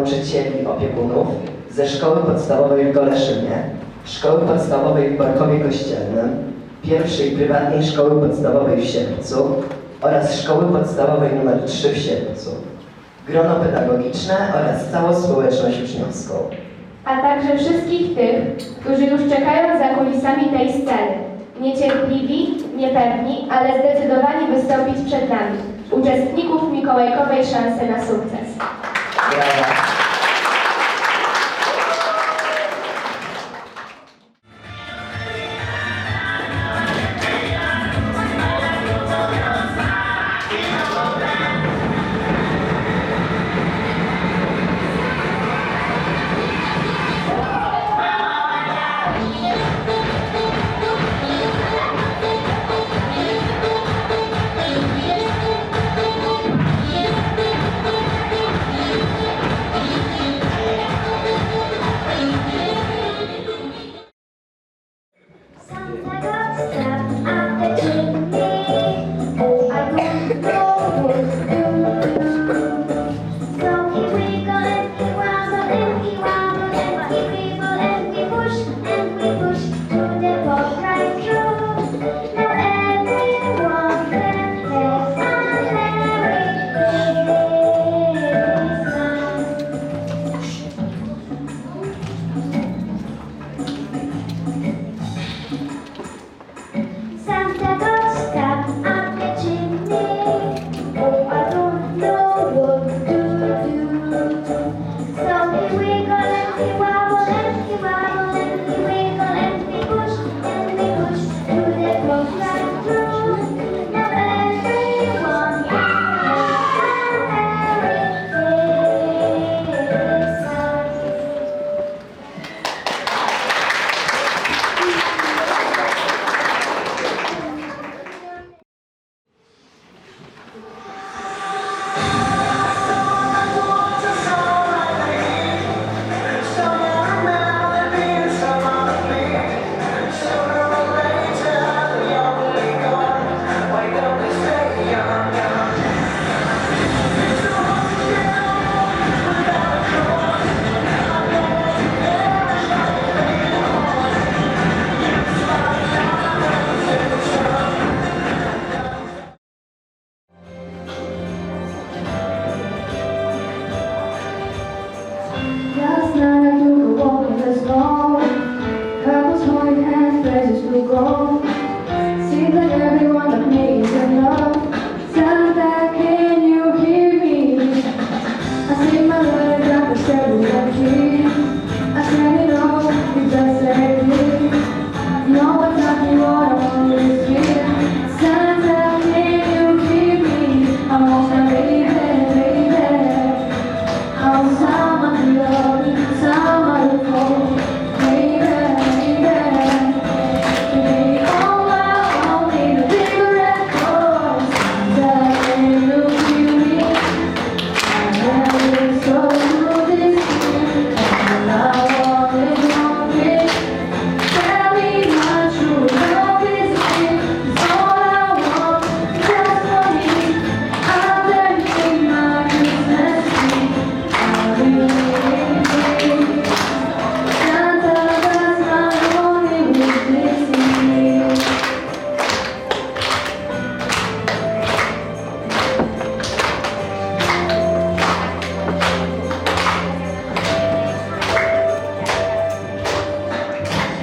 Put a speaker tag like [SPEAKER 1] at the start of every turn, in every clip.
[SPEAKER 1] nauczycieli, opiekunów ze Szkoły Podstawowej w Goleszynie, Szkoły Podstawowej w Barkowie Kościelnym, pierwszej prywatnej Szkoły Podstawowej w Sierpcu oraz Szkoły Podstawowej nr 3 w Sierpcu, grono pedagogiczne oraz całą społeczność uczniowską.
[SPEAKER 2] A także wszystkich tych, którzy już czekają za kulisami tej sceny. Niecierpliwi, niepewni, ale zdecydowani wystąpić przed nami, uczestników Mikołajkowej szansy na sukces.
[SPEAKER 1] Brawa.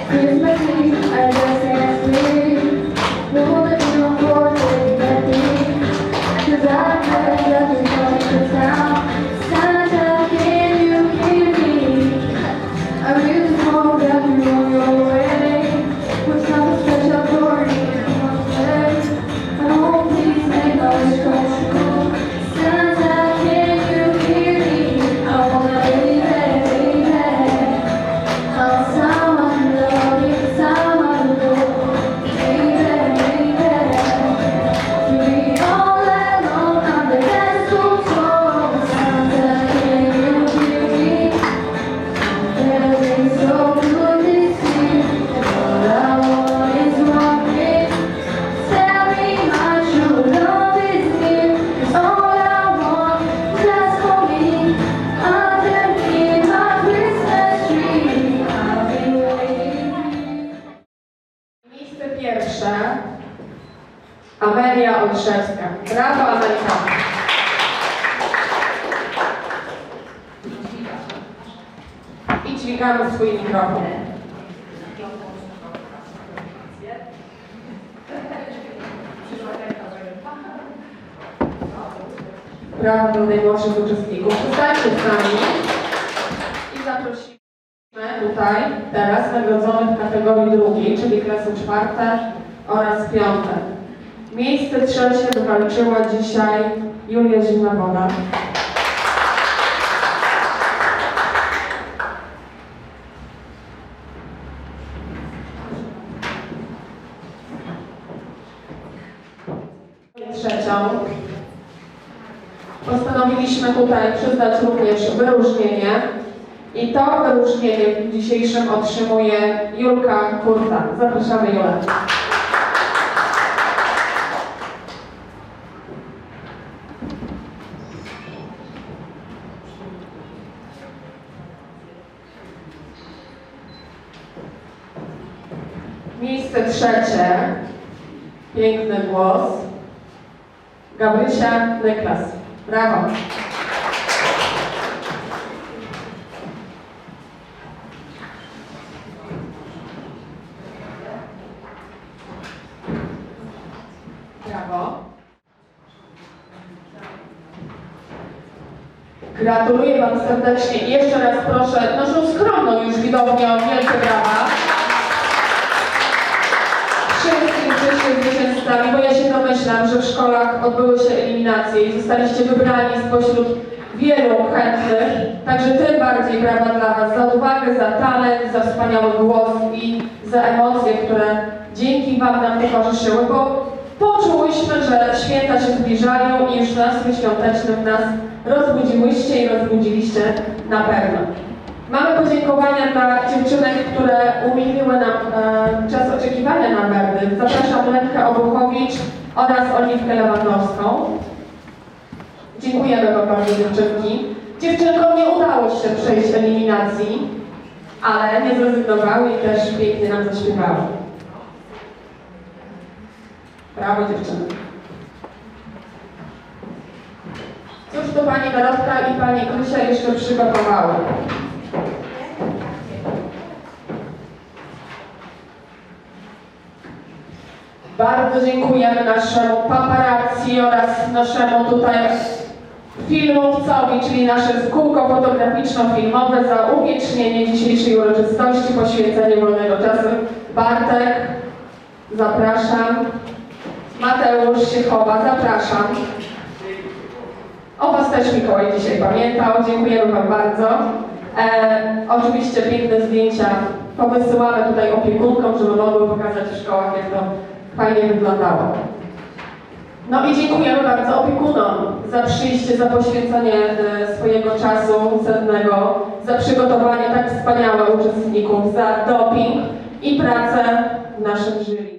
[SPEAKER 3] 你们。Dźwigamy swój mikrofon. Brawo dla najmłodszych uczestników. Zostańcie z nami i zaprosimy tutaj teraz nagrodzonych w kategorii drugiej, czyli klasy czwarte oraz piąte. Miejsce trzecie wywalczyła dzisiaj Julia Zimna-Woda. Trzecią postanowiliśmy tutaj przyznać również wyróżnienie i to wyróżnienie w dzisiejszym otrzymuje Julka Kurta. Zapraszamy Julę. Miejsce trzecie, piękny głos, Gabrysia Neklas. Brawo. Brawo. Gratuluję Wam serdecznie i jeszcze raz proszę naszą skromną już widownię o wielkie brawa. Zwycięzcami, bo ja się domyślam, że w szkołach odbyły się eliminacje i zostaliście wybrani spośród wielu chętnych. Także tym bardziej brawa dla Was za odwagę, za talent, za wspaniały głos i za emocje, które dzięki Wam nam towarzyszyły, bo poczułyśmy, że święta się zbliżają i już nastrój świąteczny w nas rozbudziłyście i rozbudziliście na pewno. Mamy podziękowania dla dziewczynek, które umiliły nam e, czas oczekiwania na werdykt. Zapraszam Lenkę Obuchowicz oraz Oliwkę Lewandowską. Dziękujemy Wam bardzo dziewczynki. Dziewczynkom nie udało się przejść eliminacji, ale nie zrezygnowały i też pięknie nam zaśpiewały. Brawo dziewczyny. Cóż to Pani Dorotka i Pani Krysia jeszcze przygotowały? Bardzo dziękujemy naszemu paparazzi oraz naszemu tutaj filmowcowi, czyli nasze kółko fotograficzno-filmowe za uwiecznienie dzisiejszej uroczystości, poświęcenie wolnego czasu. Bartek, zapraszam. Mateusz się chowa, zapraszam. O Was też Mikołaj dzisiaj pamiętał, dziękujemy Wam bardzo. E, oczywiście piękne zdjęcia powysyłamy tutaj opiekunkom, żeby mogły pokazać w szkołach, jak to fajnie wyglądało. No i dziękujemy bardzo opiekunom za przyjście, za poświęcenie e, swojego czasu cennego, za przygotowanie tak wspaniałych uczestników, za doping i pracę w naszym jury.